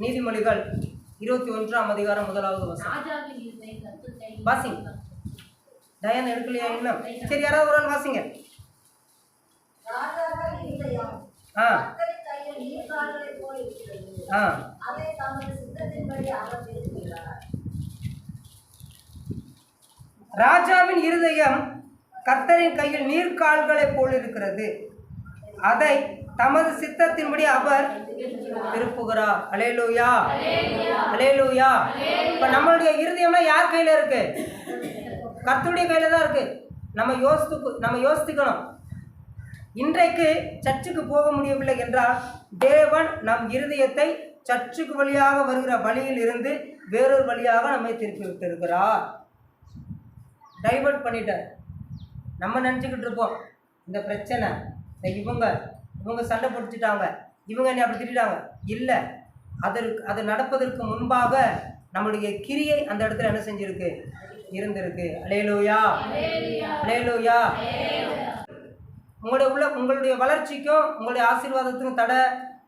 நீதிமொழிகள் இருபத்தி ஒன்றாம் அதிகாரம் முதலாவது வசனம். வாசிங்க. டயன் எடுக்கலையா இன்னும் சரி யாராவது ஒரு ஆள் வாசிங்க. ஆ. ஆ. ராஜாவின் இருதயம் கர்த்தரின் கையில் நீர்க்கால்களைப் போல் இருக்கிறது அதை தமது சித்தத்தின்படி அவர் திருப்புகிறார். அலேலூயா. அலேலூயா. இப்ப நம்மளுடைய இருதயம்லாம் யார் கையில இருக்கு? கர்த்தருடைய கையில தான் இருக்கு. நம்ம யோசித்து நம்ம யோசித்துக்கணும். இன்றைக்கு சர்ச்சுக்கு போக முடியவில்லை என்றால் தேவன் நம் இருதயத்தை சர்ச்சுக்கு வழியாக வருகிற வழியில் இருந்து வேறொரு வழியாக நம்மை திருப்பி விட்டிருக்கிறார். டைவர்ட் பண்ணிட்டார். நம்ம நினச்சிக்கிட்டு இருப்போம். இந்த பிரச்சனை இந்த இவங்க இவங்க சண்டை பிடிச்சிட்டாங்க. இவங்க என்னை அப்படி திட்டாங்க இல்லை. அதற்கு அது நடப்பதற்கு முன்பாக நம்மளுடைய கிரியை அந்த இடத்துல என்ன செஞ்சிருக்கு? இருந்திருக்கு. அலேலூயா அலேலூயா உங்களுடைய உள்ள உங்களுடைய வளர்ச்சிக்கும் உங்களுடைய ஆசீர்வாதத்துக்கும் தடை.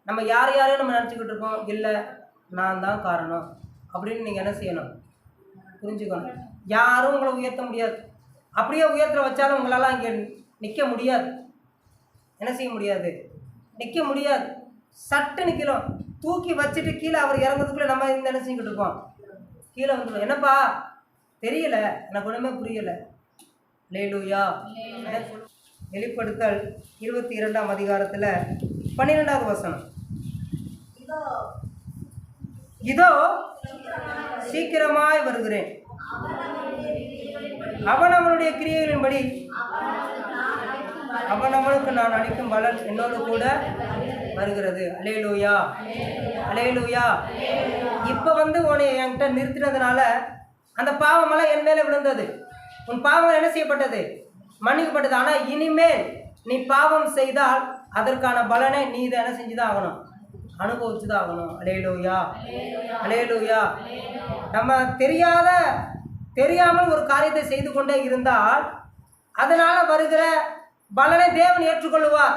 நம்ம யார் யாரையும் நம்ம நினச்சிக்கிட்டு இருப்போம். இல்லை நான் தான் காரணம். அப்படின்னு நீங்கள் என்ன செய்யணும்? புரிஞ்சுக்கணும். யாரும் உங்களை உயர்த்த முடியாது. அப்படியே உயர்த்த வச்சாலும் உங்களால் இங்கே நிற்க முடியாது. என்ன செய்ய முடியாது? நிற்க முடியாது. சட்டு நிற்கிறோம் தூக்கி வச்சுட்டு கீழே அவர் இறங்குறதுக்குள்ளே நம்ம இந்த என்ன செஞ்சுக்கிட்டு இருக்கோம்? கீழே வந்துடுவோம் என்னப்பா? தெரியல. எனக்கு ஒன்றுமே புரியலை. லேலூயா? வெளிப்படுத்தல் இருபத்தி இரண்டாம் அதிகாரத்தில் பன்னிரெண்டாவது வசனம். இதோ இதோ சீக்கிரமாய் வருகிறேன். அவன் அவனுடைய கிரியைகளின்படி அவன் அவனுக்கு நான் அளிக்கும் பலன் என்னோடு கூட வருகிறது. அலையலூயா அலையலூயா இப்போ வந்து உன்னை என்கிட்ட நிறுத்தினதுனால அந்த பாவமெல்லாம் என் மேலே விழுந்தது. உன் பாவம் என்ன செய்யப்பட்டது? மன்னிக்கப்பட்டது. ஆனால் இனிமேல் நீ பாவம் செய்தால் அதற்கான பலனை நீ இதை என்ன செஞ்சு தான் ஆகணும். அனுபவிச்சு தான் ஆகணும். அலையலூயா அலேலூயா நம்ம தெரியாத தெரியாமல் ஒரு காரியத்தை செய்து கொண்டே இருந்தால் அதனால் வருகிற பலனை தேவன் ஏற்றுக்கொள்ளுவார்.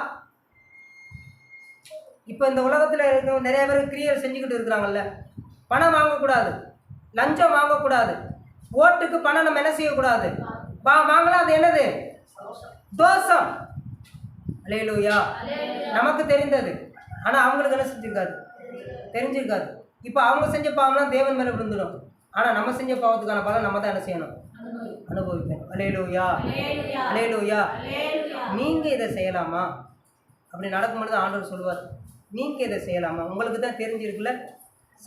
இப்போ இந்த உலகத்தில் இருக்க நிறைய பேர் கிரியல் செஞ்சுக்கிட்டு இருக்கிறாங்கல்ல. பணம் வாங்கக்கூடாது. லஞ்சம் வாங்கக்கூடாது. ஓட்டுக்கு பணம் நம்ம என்ன செய்யக்கூடாது? வா வாங்கலாம். அது என்னது? தோஷம். அலேலூயா நமக்கு தெரிந்தது. ஆனால் அவங்களுக்கு என்ன செஞ்சிருக்காது? தெரிஞ்சிருக்காது. இப்போ அவங்க செஞ்ச பாவம்லாம் தேவன் மேலே விழுந்துடும். ஆனால் நம்ம செஞ்ச பாவத்துக்கான பலன் நம்ம தான் என்ன செய்யணும்? அனுபவிக்கணும் அலேலூயா அலேலூயா நீங்கள் இதை செய்யலாமா? அப்படி நடக்கும்பொழுது ஆண்டவர் சொல்லுவார் நீங்கள் இதை செய்யலாமா? உங்களுக்கு தான் தெரிஞ்சிருக்குல்ல?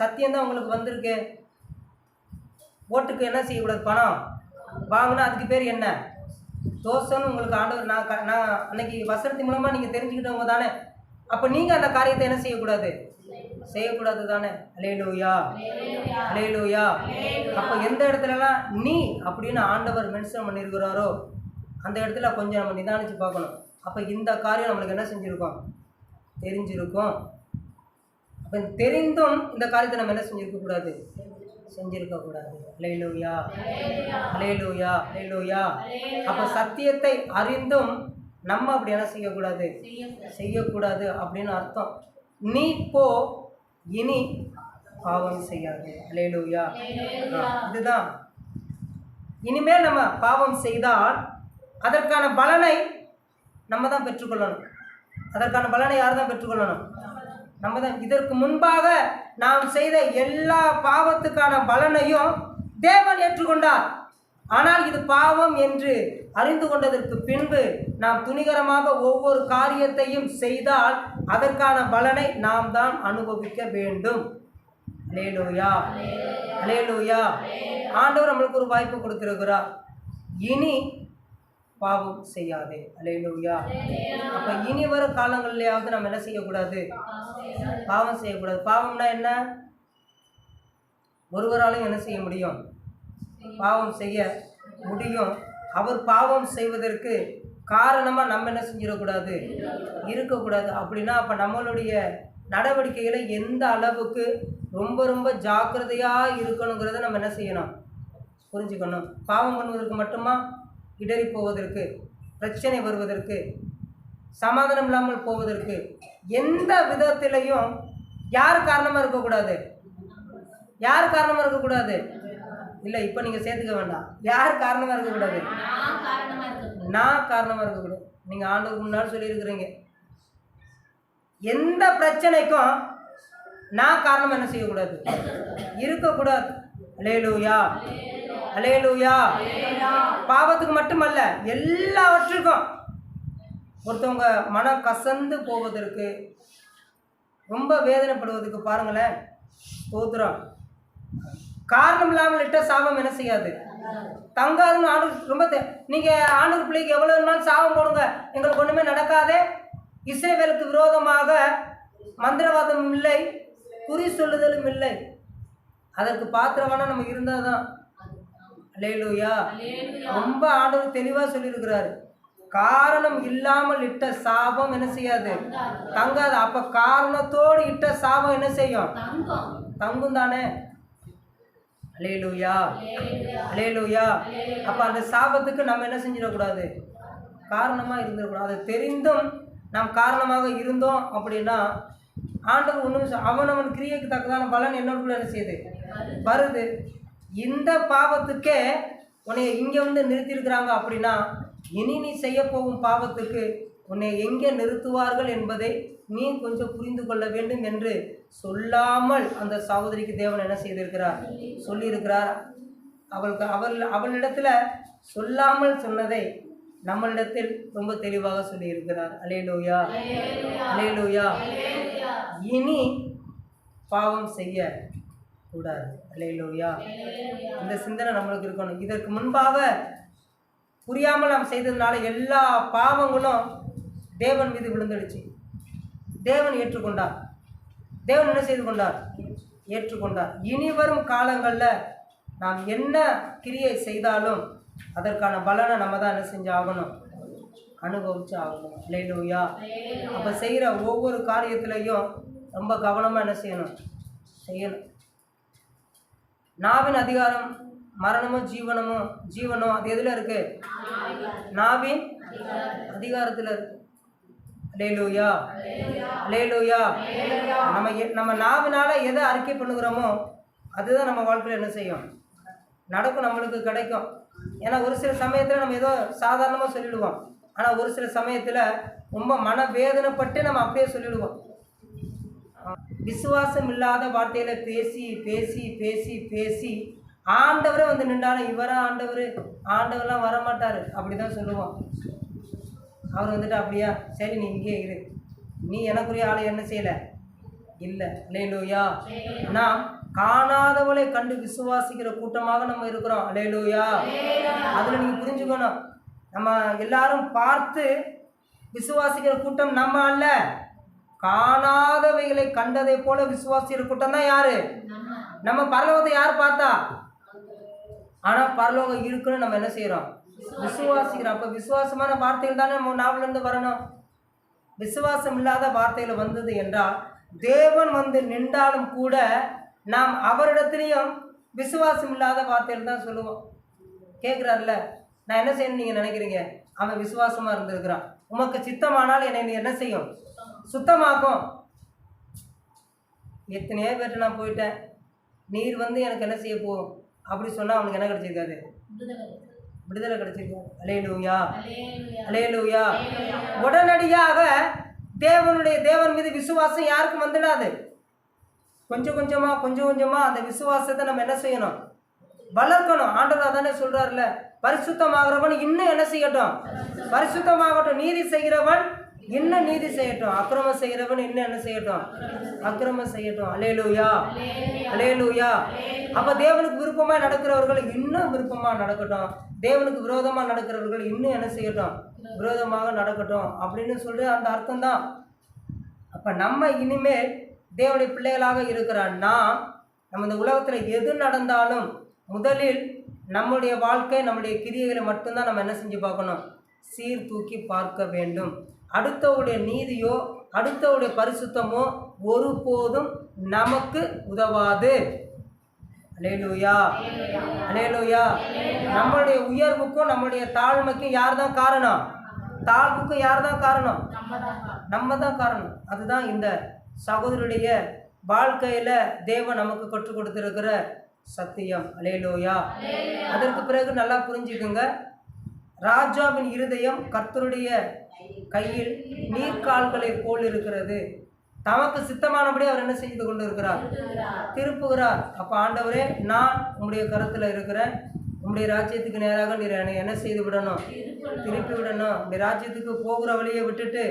சத்தியம்தான் உங்களுக்கு வந்திருக்கு. ஓட்டுக்கு என்ன செய்யக்கூடாது? பணம் வாங்கினா அதுக்கு பேர் என்ன? தோசைன்னு உங்களுக்கு ஆண்டவர் நான் க- நான் அன்னைக்கு வசனத்தின் மூலமாக நீங்கள் தெரிஞ்சுக்கிட்டவங்க தானே. அப்போ நீங்கள் அந்த காரியத்தை என்ன செய்யக்கூடாது? செய்யக்கூடாது தானே. அலேலூயா அலேலூயா அப்போ எந்த இடத்துலலாம் நீ அப்படின்னு ஆண்டவர் மென்ஷன் பண்ணியிருக்கிறாரோ அந்த இடத்துல கொஞ்சம் நம்ம நிதானித்து பார்க்கணும். அப்போ இந்த காரியம் நம்மளுக்கு என்ன செஞ்சுருக்கோம்? தெரிஞ்சிருக்கும். அப்போ தெரிந்தும் இந்த காரியத்தை நம்ம என்ன செஞ்சுருக்கக்கூடாது செஞ்சிருக்கக்கூடாது அலையிலூயா அலையிலூயா லேலூயா அப்போ சத்தியத்தை அறிந்தும் நம்ம அப்படி என்ன செய்யக்கூடாது? செய்யக்கூடாது அப்படின்னு அர்த்தம். நீ போ இனி பாவம் செய்யாது. லேலூயா இதுதான். இனிமேல் நம்ம பாவம் செய்தால் அதற்கான பலனை நம்ம தான் பெற்றுக்கொள்ளணும். அதற்கான பலனை யார் தான் பெற்றுக்கொள்ளணும்? நம்ம தான். இதற்கு முன்பாக நாம் செய்த எல்லா பாவத்துக்கான பலனையும் தேவன் ஏற்றுக்கொண்டார். ஆனால் இது பாவம் என்று அறிந்து கொண்டதற்கு பின்பு நாம் துணிகரமாக ஒவ்வொரு காரியத்தையும் செய்தால் அதற்கான பலனை நாம் தான் அனுபவிக்க வேண்டும். அலேலூயா. அலேலூயா. ஆண்டவர் நம்மளுக்கு ஒரு வாய்ப்பு கொடுத்திருக்கிறார். இனி பாவம் செய்யாதே. அலேலூயா அப்போ இனி வரும் காலங்கள்லையாவது நம்ம என்ன செய்யக்கூடாது? பாவம் செய்யக்கூடாது. பாவம்னா என்ன? ஒருவராலும் என்ன செய்ய முடியும்? பாவம் செய்ய முடியும். அவர் பாவம் செய்வதற்கு காரணமாக நம்ம என்ன செஞ்சிடக்கூடாது? இருக்கக்கூடாது. அப்படின்னா அப்போ நம்மளுடைய நடவடிக்கைகளை எந்த அளவுக்கு ரொம்ப ரொம்ப ஜாக்கிரதையாக இருக்கணுங்கிறத நம்ம என்ன செய்யணும்? புரிஞ்சுக்கணும். பாவம் பண்ணுவதற்கு மட்டுமா? இடறி போவதற்கு பிரச்சனை வருவதற்கு சமாதானம் இல்லாமல் போவதற்கு எந்த விதத்திலையும் யார் காரணமாக இருக்கக்கூடாது? யார் காரணமாக இருக்கக்கூடாது? இல்லை இப்போ நீங்கள் சேர்த்துக்க வேண்டாம். யார் காரணமாக இருக்கக்கூடாது? நான் காரணமாக இருக்கக்கூடாது. நீங்கள் ஆண்டுக்கு முன்னாடி சொல்லியிருக்கிறீங்க. எந்த பிரச்சனைக்கும் நான் காரணம் என்ன செய்யக்கூடாது? இருக்கக்கூடாது. லேலூயா அலேலூயா பாவத்துக்கு மட்டுமல்ல எல்லாவற்றுக்கும் ஒருத்தவங்க மன கசந்து போவதற்கு ரொம்ப வேதனைப்படுவதற்கு பாருங்களேன் ஸ்தோத்திரம். காரணம் இல்லாமல் இட்ட சாபம் என்ன செய்யாது? தங்காதுன்னு ஆண்டு ரொம்ப தெ- நீங்க ஆண்டூர் பிள்ளைக்கு எவ்வளவு நாள் சாபம் போடுங்க எங்களுக்கு ஒண்ணுமே நடக்காதே. இஸ்ரேவேலுக்கு விரோதமாக மந்திரவாதமும் இல்லை குறி சொல்லுதலும் இல்லை. அதற்கு பாத்திரமான நம்ம இருந்தால் தான் லேலூயா ரொம்ப ஆண்டவர் தெளிவாக சொல்லியிருக்கிறாரு. காரணம் இல்லாமல் இட்ட சாபம் என்ன செய்யாது? தங்காது. அப்ப காரணத்தோடு இட்ட சாபம் என்ன செய்யும்? தங்கம். தானே. அலேலூயா அலேலூயா அப்போ அந்த சாபத்துக்கு நம்ம என்ன செஞ்சிடக்கூடாது? காரணமாக இருந்துடக்கூடாது. அது தெரிந்தும் நாம் காரணமாக இருந்தோம் அப்படின்னா ஆண்டவர் ஒன்றும் அவனவன் கிரியைக்கு தக்கதான பலன் என்னோட என்ன செய்யுது? வருது. இந்த பாவத்துக்கே உன்னை இங்கே வந்து நிறுத்தியிருக்கிறாங்க அப்படின்னா இனி நீ செய்ய போகும் பாவத்துக்கு உன்னை எங்கே நிறுத்துவார்கள் என்பதை நீ கொஞ்சம் புரிந்து கொள்ள வேண்டும் என்று சொல்லாமல் அந்த சகோதரிக்கு தேவன் என்ன செய்திருக்கிறார்? சொல்லியிருக்கிறார். அவளுக்கு அவள் அவளிடத்துல சொல்லாமல் சொன்னதை நம்மளிடத்தில் ரொம்ப தெளிவாக சொல்லியிருக்கிறார். அலேலூயா. அலேலூயா. இனி பாவம் செய்ய கூடாது. அலேலூயா இந்த சிந்தனை நம்மளுக்கு இருக்கணும். இதற்கு முன்பாக புரியாமல் நாம் செய்ததுனால எல்லா பாவங்களும் தேவன் மீது விழுந்துடுச்சு. தேவன் ஏற்றுக்கொண்டார். தேவன் என்ன செய்து கொண்டார்? ஏற்றுக்கொண்டார். இனி வரும் காலங்களில் நாம் என்ன கிரியை செய்தாலும் அதற்கான பலனை நம்ம தான் என்ன செஞ்சு ஆகணும்? அனுபவிச்சு ஆகணும். இல்லையிலோயா அப்போ செய்கிற ஒவ்வொரு காரியத்திலையும் ரொம்ப கவனமாக என்ன செய்யணும்? செய்யணும். நாவின் அதிகாரம் மரணமோ ஜீவனமோ ஜீவனோ அது எதில் இருக்கு? நாவின் அதிகாரத்தில் இருக்கு. லேலூயா லேலூயா நம்ம எ- நம்ம நாவினால எதை அறிக்கை பண்ணுகிறோமோ அதுதான் நம்ம வாழ்க்கையில் என்ன செய்யும்? நடக்கும் நம்மளுக்கு கிடைக்கும். ஏன்னா ஒரு சில சமயத்தில் நம்ம ஏதோ சாதாரணமாக சொல்லிடுவோம். ஆனால் ஒரு சில சமயத்தில் ரொம்ப மன வேதனைப்பட்டு நம்ம அப்படியே சொல்லிடுவோம். விசுவாசம் இல்லாத வார்த்தையில் பேசி பேசி பேசி பேசி ஆண்டவரே வந்து நின்றாலும் இவரா ஆண்டவர்? ஆண்டவர்லாம் வரமாட்டார். அப்படி தான் சொல்லுவோம் அவர் வந்துட்டு அப்படியா? சரி நீ இங்கே இரு. நீ எனக்குரிய ஆளை என்ன செய்யலை? இல்லை. அலேலூயா நாம் காணாதவளை கண்டு விசுவாசிக்கிற கூட்டமாக நம்ம இருக்கிறோம். அலேலூயா அதில் நீங்கள் புரிஞ்சுக்கணும். நம்ம எல்லாரும் பார்த்து விசுவாசிக்கிற கூட்டம் நம்ம அல்ல. காணாதவைகளை கண்டதை போல விசுவாசியர் கூட்டம் தான் யாரு? நம்ம பரலோகத்தை யார் பார்த்தா? ஆனால் பரலோகம் இருக்குன்னு நம்ம என்ன செய்கிறோம் விசுவாசிக்கிறோம். அப்போ விசுவாசமான வார்த்தைகள் தானே நம்ம நாவிலிருந்து வரணும்? விசுவாசம் இல்லாத வார்த்தையில வந்தது என்றால் தேவன் வந்து நின்றாலும் கூட நாம் அவரிடத்துலையும் விசுவாசம் இல்லாத வார்த்தையில் தான் சொல்லுவோம். கேட்குறாருல நான் என்ன செய்யணும்னு நீங்கள் நினைக்கிறீங்க? அவன் விசுவாசமாக இருந்திருக்கிறான். உமக்கு சித்தமானால் என்னை நீ என்ன செய்யும்? சுத்தமாக்கும். எத்தனையோ பேர்ட்ட நான் போயிட்டேன். நீர் வந்து எனக்கு என்ன செய்ய போகும் அப்படி சொன்னால் அவனுக்கு என்ன கிடைச்சிருக்காது? விடுதலை கிடைச்சிருக்காது அலேலூயா அலேலூயா உடனடியாக தேவனுடைய தேவன் மீது விசுவாசம் யாருக்கும் வந்துடாது. கொஞ்சம் கொஞ்சமாக கொஞ்சம் கொஞ்சமாக அந்த விசுவாசத்தை நம்ம என்ன செய்யணும்? வளர்க்கணும். ஆண்டவர் அதானே சொல்றாருல பரிசுத்தமாகிறவன் இன்னும் என்ன செய்யட்டும்? பரிசுத்தமாகட்டும். நீதி செய்கிறவன் இன்னும் நீதி செய்யட்டும்? அக்கிரமம் செய்கிறவன் இன்னும் என்ன செய்யட்டும்? அக்கிரமம் செய்யட்டும். அலேலூயா அலேலூயா அப்ப தேவனுக்கு விருப்பமா நடக்கிறவர்கள் இன்னும் விருப்பமா நடக்கட்டும். தேவனுக்கு விரோதமா நடக்கிறவர்கள் இன்னும் என்ன செய்யட்டும்? விரோதமாக நடக்கட்டும். அப்படின்னு சொல்லி அந்த அர்த்தம் தான் அப்ப நம்ம இனிமேல் தேவனுடைய பிள்ளைகளாக இருக்கிற நாம் நம்ம இந்த உலகத்துல எது நடந்தாலும் முதலில் நம்முடைய வாழ்க்கை நம்முடைய கிரியைகளை மட்டும்தான் நம்ம என்ன செஞ்சு பார்க்கணும்? சீர்தூக்கி பார்க்க வேண்டும். அடுத்தவுடைய நீதியோ அடுத்தவுடைய பரிசுத்தமோ ஒருபோதும் நமக்கு உதவாது. அலேலுயா. அலேலுயா. நம்மளுடைய உயர்வுக்கும் நம்மளுடைய தாழ்மைக்கும் யார் தான் காரணம்? தாழ்வுக்கும் யார் தான் காரணம்? நம்ம தான் காரணம். அதுதான் இந்த சகோதரருடைய வாழ்க்கையில் தேவன் நமக்கு கற்றுக் கொடுத்துருக்கிற சத்தியம். அலேலோயா. அதற்கு பிறகு நல்லா புரிஞ்சுக்குங்க. ராஜாவின் இருதயம் கர்த்தருடைய கையில் நீர்க்கால்களைப் போல் இருக்கிறது தமக்கு சித்தமானபடி அவர் என்ன செய்து கொண்டு இருக்கிறார் திருப்புகிறார். அப்போ ஆண்டவரே நான் உங்களுடைய கருத்தில் இருக்கிறேன். உங்களுடைய ராஜ்யத்துக்கு நேராக நீர் என்னை என்ன செய்து விடணும்? திருப்பி விடணும். இந்த ராஜ்யத்துக்கு போகிற வழியை விட்டுட்டு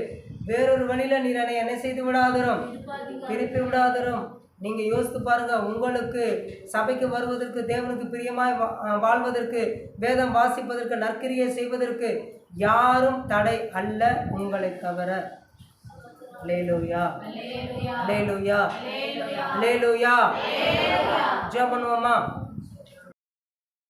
வேறொரு வழியில் நீர் என்னை என்ன செய்து விடாதரும்? திருப்பி விடாதரும். நீங்கள் யோசித்து பாருங்க உங்களுக்கு சபைக்கு வருவதற்கு தேவனுக்கு பிரியமாய் வாழ்வதற்கு வேதம் வாசிப்பதற்கு நற்கிரியை செய்வதற்கு யாரும் தடை அல்ல உங்களை தவிர. லேலூயா லேலூயா லேலூயா ஜெபம் பண்ணுவோமா?